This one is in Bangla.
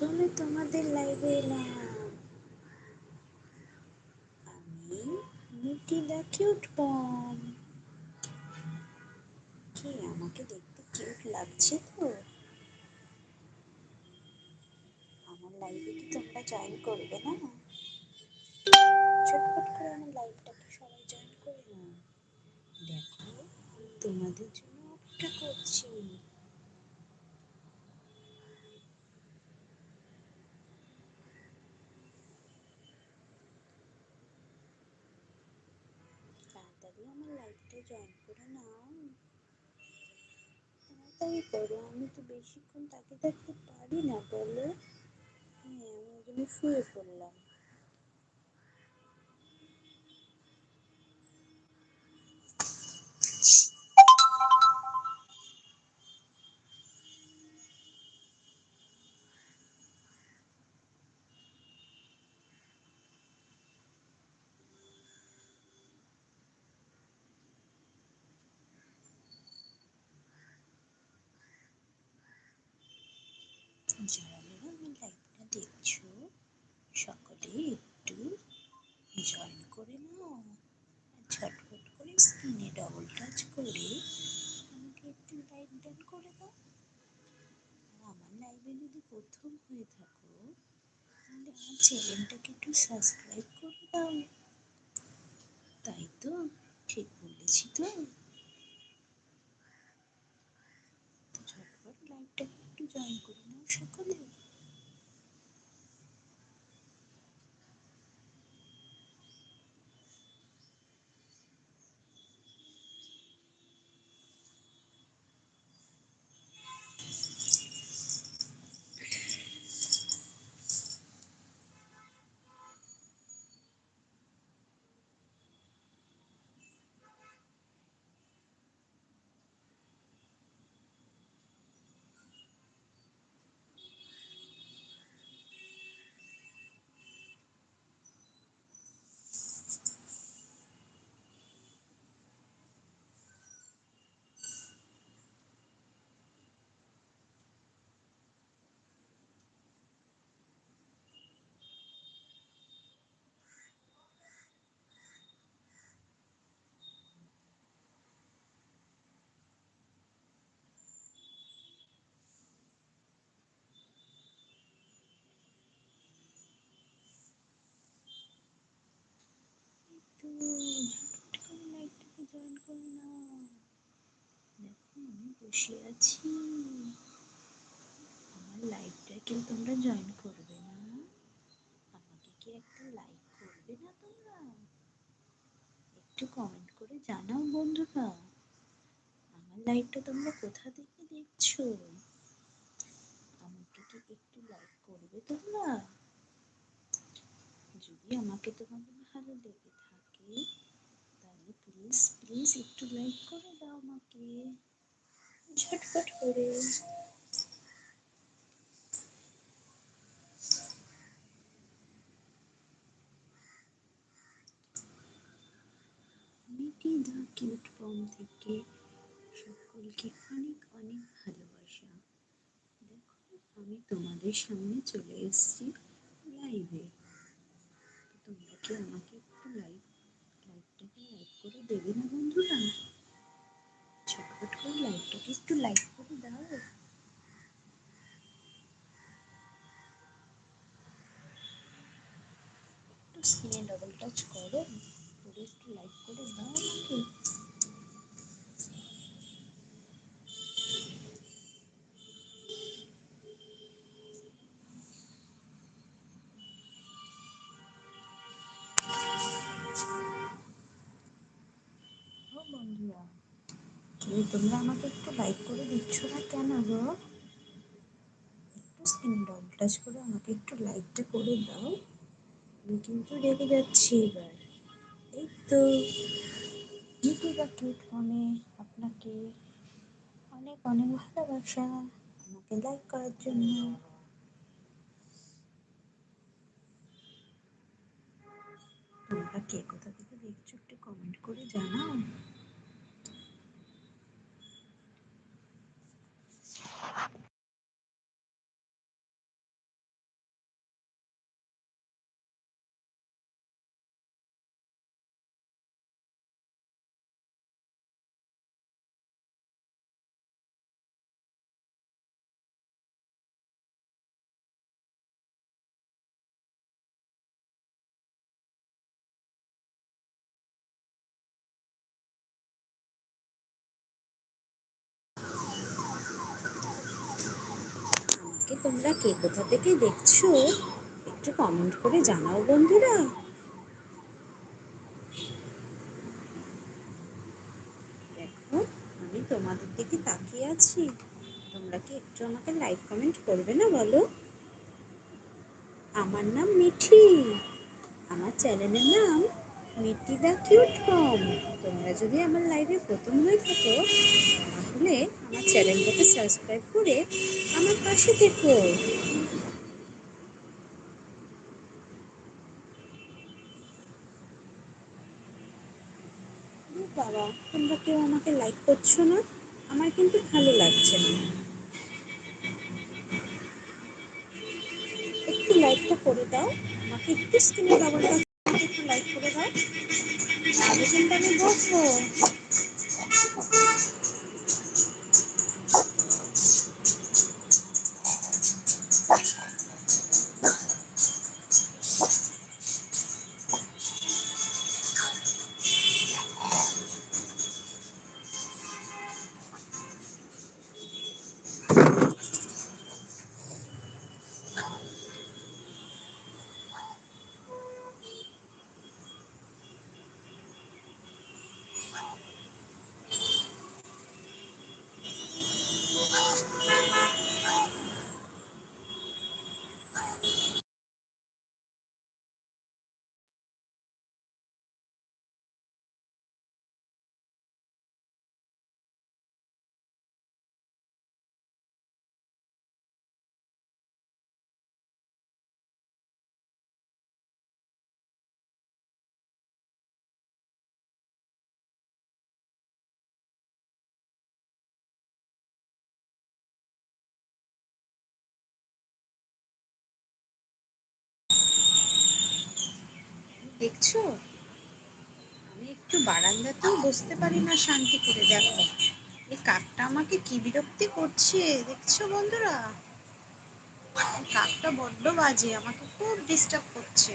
প্রথমে তোমাদের লাইভে এলাম। আমি মিটি দ্য কিউট পম কি, আমাকে দেখতে কিউট লাগছে তো? আমার লাইভে কি তোমরা জয়েন করবে না? চটপট করে আমার লাইভটাকে সবাই জয়েন করে নাও। দেখো, তোমাদের জন্য অপেক্ষা করছি তাড়াতাড়ি আমার লাইভটা জয়েন করে নাও তাড়াতাড়ি করো, আমি তো বেশিক্ষণ তাকে থাকতে পারি না বলো আমি ওই জন্য শুয়ে পড়লাম। যারা আমার লাইভটা দেখছ সকলে একটু জয়েন করে নাও আর ঝটপট করে স্ক্রিনে ডবল টাচ করে আমাকে একটু লাইক ডান করে দাও আর আমার লাইভে যদি প্রথম হয়ে থাকো তাহলে আমার চ্যানেলটাকে একটু সাবস্ক্রাইব করে দাও তাই তো ঠিক বলেছি তো ঝটপট লাইভটাকে একটু জয়েন করে নাও সকলে তো ঝটপট করে লাইভটাকে জয়েন করে নাও দেখো বসে আছি। আমার লাইভটাকে তোমরা জয়েন করবে না। আমাকে কি একটা লাইক করবে না তোমরা? একটু কমেন্ট করে জানাও বন্ধুরা। আমার লাইভটা তোমরা কোথা থেকে দেখছ? আমাকে কি একটু লাইক করবে তোমরা? যদি আমাকে তোমাদের ভালো লেগে থাকে, তাহলে প্লিজ প্লিজ একটু লাইক করে দাও আমাকে। ঝটপট করে। মিটি দা কিউট পম থেকে সকলকে অনেক অনেক ভালোবাসা। দেখো, আমি তোমাদের সামনে চলে এসেছি লাইভে তোমরা কি আমাকে একটু লাইভ লাইভটাকে লাইক করে দেবে না একটু লাইক করে দাও একটু স্ক্রিনে ডবল টাচ করো করে একটু লাইক করে দাও আমাকে তোমরা আমাকে একটু লাইক করে দিচ্ছ না কেন গো? একটু স্ক্রিন ডবল টাচ করে আমাকে একটু লাইকটা করে দাও। আমি কিন্তু রেগে যাচ্ছি এবার। এই তো মিটি বা ফোনে আপনাকে অনেক অনেক ভালোবাসা। আমাকে লাইক করার জন্য। তোমরা কে কোথা থেকে দেখছ একটু কমেন্ট করে জানাও। আমাকে তোমরা কে কোথা থেকে দেখছ? একটু কমেন্ট করে জানাও বন্ধুরা। দেখো, আমি তোমাদের দিকে তাকিয়ে আছি। তোমরা কি একটু আমাকে লাইক কমেন্ট করবে না বলো? আমার নাম মিঠি। আমার চ্যানেলের নাম মিঠি দা কিউট কম। তোমরা যদি আমার লাইভে প্রথম হয়ে থাকো, তাহলে আমার চ্যানেলটাকে সাবস্ক্রাইব করে আমার পাশে থেকো। বাবা, তোমরা কেউ আমাকে লাইক করছ না? আমার কিন্তু ভালো লাগছে না। একটু লাইকটা করে দাও। আমাকে একটু স্ক্রিনে ডাবল টাচ একটু লাইক করে দাও। আমি বসবো। দেখছ? আমি একটু বারান্দাতেও বসতে পারি না শান্তি করে, দেখো। এই কাকটা আমাকে কি বিরক্তি করছে, দেখছ বন্ধুরা? কাকটা বড্ড বাজে, আমাকে খুব ডিস্টার্ব করছে।